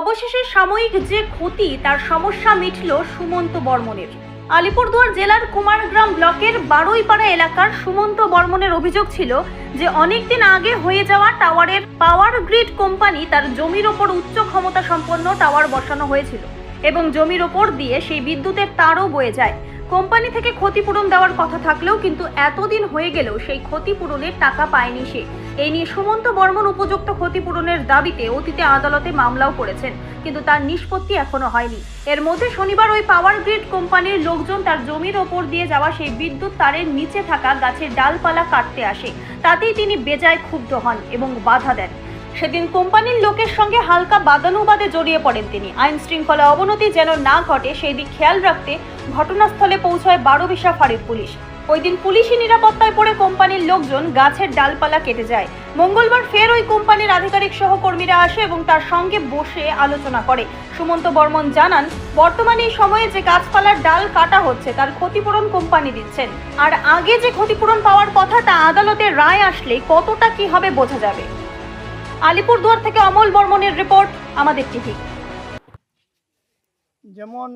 অবশেষে সাময়িক যে ক্ষতি, তার সমস্যা মিটল সুমন্ত বর্মনের। আলিপুরদুয়ার জেলার কুমারগ্রাম ব্লকের বারুইপাড়া এলাকার সুমন্ত বর্মনের অভিযোগ ছিল যে অনেকদিন আগে হয়ে যাওয়া টাওয়ারের পাওয়ার গ্রিড কোম্পানি তার জমির ওপর উচ্চ ক্ষমতা সম্পন্ন টাওয়ার বসানো হয়েছিল এবং জমির ওপর দিয়ে সেই বিদ্যুতের তারও বয়ে যায়। কোম্পানি থেকে ক্ষতিপূরণ দেওয়ার কথা থাকলেও কিন্তু এতদিন হয়ে গেলেও সেই ক্ষতিপূরণের টাকা পায়নি সে। এই নিয়ে সুমন্ত বর্মন উপযুক্ত ক্ষতিপূরণের দাবিতে অতীতে আদালতে মামলাও করেছেন, কিন্তু তার নিষ্পত্তি এখনও হয়নি। এর মধ্যে শনিবার ওই পাওয়ার গ্রিড কোম্পানির লোকজন তার জমির ওপর দিয়ে যাওয়া সেই বিদ্যুৎ তারের নিচে থাকা গাছের ডালপালা কাটতে আসে। তাতেই তিনি বেজায় ক্ষুব্ধ হন এবং বাধা দেন। সেদিন কোম্পানির লোকের সঙ্গে হালকা বাদানুবাদে জড়িয়ে পড়েন তিনি। আইন শৃঙ্খলা অবনতি যেন না ঘটে, সেই দিক খেয়াল রাখতে ঘটনাস্থলে পৌঁছায় বারোবিশা ফাঁড়ির পুলিশ। ওই দিন পুলিশি নিরাপত্তায় পড়ে কোম্পানির লোকজন গাছের ডালপালা কেটে যায়। মঙ্গলবার ফের ওই কোম্পানির আধিকারিক সহকর্মীরা আসে এবং তার সঙ্গে বসে আলোচনা করে। সুমন্ত বর্মন জানান, বর্তমানে এই সময়ে যে গাছপালার ডাল কাটা হচ্ছে, তার ক্ষতিপূরণ কোম্পানি দিচ্ছেন। আর আগে যে ক্ষতিপূরণ পাওয়ার কথা, তা আদালতের রায় আসলে কতটা কি হবে বোঝা যাবে। আলিপুরদুয়ার থেকে অমল বর্মনের রিপোর্ট, আমাদের টিভি। যেমন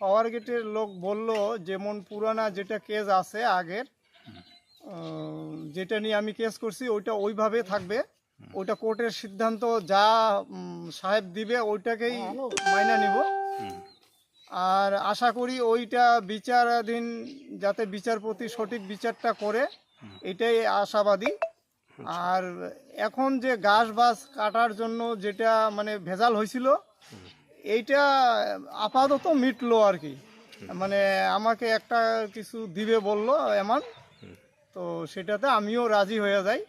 পাওয়ার গেটের লোক বলল, যেমন পুরানা যেটা কেস আছে আগের যেটা নিয়ে আমি কেস করছি, ওইটা ওইভাবে থাকবে। ওইটা কোর্টের সিদ্ধান্ত যা সাহেব দিবে, ওইটাকেই মাইনা নিব। আর আশা করি ওইটা বিচারাধীন, যাতে বিচারপতি সঠিক বিচারটা করে, এটাই আশাবাদী। আর এখন যে গাছ বাস কাটার জন্য যেটা মানে ভেজাল হয়েছিল এইটা আপাতত মিটলো আর কি। মানে আমাকে একটা কিছু দিবে বলল এমন তো সেটাতে আমিও রাজি হয়ে যাই।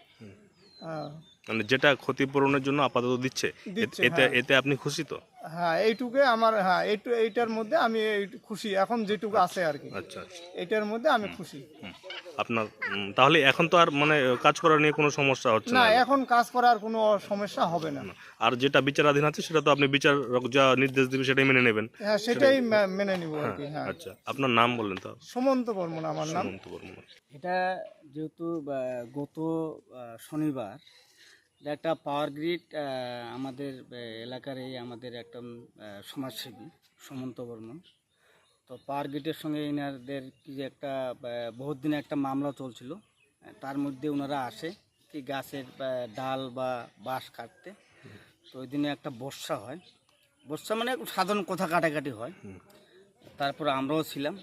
হ্যাঁ, মানে যেটা ক্ষতিপূরণের জন্য আপাতত দিচ্ছে। দিচ্ছে, এতে হ্যাঁ। এতে আপনি খুশি তো? হ্যাঁ এইটুকে আমার হ্যাঁ এইটু এইটার মধ্যে আমি এই- খুশি। এখন যেটুকু আছে আর কি। আচ্ছা আচ্ছা। এইটার মধ্যে আমি খুশি। হুম। আপনার উম, তাহলে এখন তো আর মানে কাজ করা নিয়ে কোনো সমস্যা হচ্ছে না না? এখন কাজ করার কোনো সমস্যা হবে না। আর যেটা বিচারাধীন আছে সেটা তো আপনি বিচার যা নির্দেশ দিবে সেটাই মেনে নেবেন। হ্যাঁ সেটাই মে- মেনে নিব আর কি হ্যাঁ আচ্ছা। আপনার নাম বললেন তো সুমন্ত বর্মন আমার নাম। সুমন্ত বর্মন। এটা যেহেতু আহ, গত আহ, শনিবার একটা পাওয়ার গ্রিড আমাদের এলাকার এই আমাদের একটা সমাজসেবী সুমন্ত বর্মন। তো পাওয়ার গ্রিডের সঙ্গে এনাদের কি যে একটা বহুত দিনে একটা মামলা চলছিল। তার মধ্যে ওনারা আসে কি গাছের ডাল বা বাঁশ কাটতে। তো ওই দিনে একটা বর্ষা হয়। বর্ষা মানে সাধারণ কথা কাটাকাটি হয়। তারপর আমরাও ছিলাম।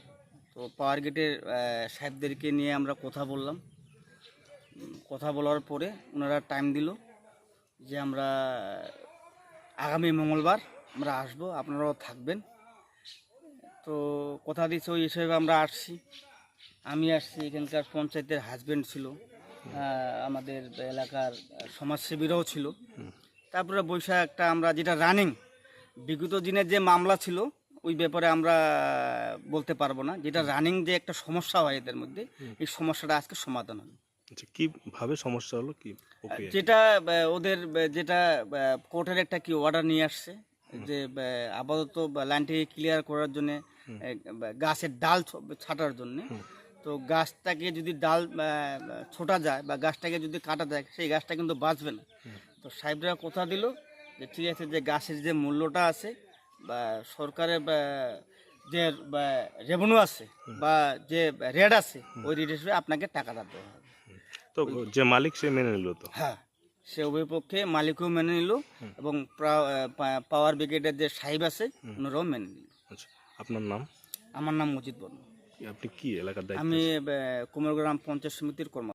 তো পাওয়ার গেটের সাহেবদেরকে নিয়ে আমরা কথা বললাম। কথা বলার পরে ওনারা টাইম দিল। যে আমরা আগামী মঙ্গলবার আমরা আসব আপনারাও থাকবেন। তো কথা দিচ্ছে ওই হিসেবে আমরা আসছি। আমি আসছি এখানকার পঞ্চায়েতের হাজব্যান্ড ছিল। আমাদের এলাকার সমাজসেবীরাও ছিল। তারপরে বৈশাখ একটা আমরা যেটা রানিং বিগত দিনের যে মামলা ছিল ওই ব্যাপারে আমরা বলতে পারব না। যেটা রানিং যে একটা সমস্যা হয় এদের মধ্যে এই সমস্যাটা আজকে সমাধান হলো আচ্ছা কীভাবে সমস্যা হলো? কি যেটা ওদের যেটা কোর্টের একটা কি অর্ডার নিয়ে আসছে যে আপাতত লাইনটাকে ক্লিয়ার করার জন্য গাছের ডাল ছাঁটার জন্য। তো গাছটাকে যদি ডাল ছোটা যায় বা গাছটাকে যদি কাটা যায় সেই গাছটা কিন্তু বাঁচবে না। তো সাহেবরা কথা দিল যে ঠিক আছে যে গাছের যে মূল্যটা আছে বা সরকারের যে রেভিনিউ আছে বা যে রেট আছে ওই রেট হিসেবে আপনাকে টাকাটা দেওয়া তো যে মালিক সে মেনে নিল তো? হ্যাঁ সে অভিপক্ষে মালিকও মেনে নিল এবং পাওয়ার ব্রিগেডের যে সাহেব আছে ওনারাও মেনে নিল। আচ্ছা আপনার নাম? আমার নাম মজিদ বর্মা আপনি কি এলাকার আমি কুমারগ্রাম পঞ্চায়েত সমিতির কর্ম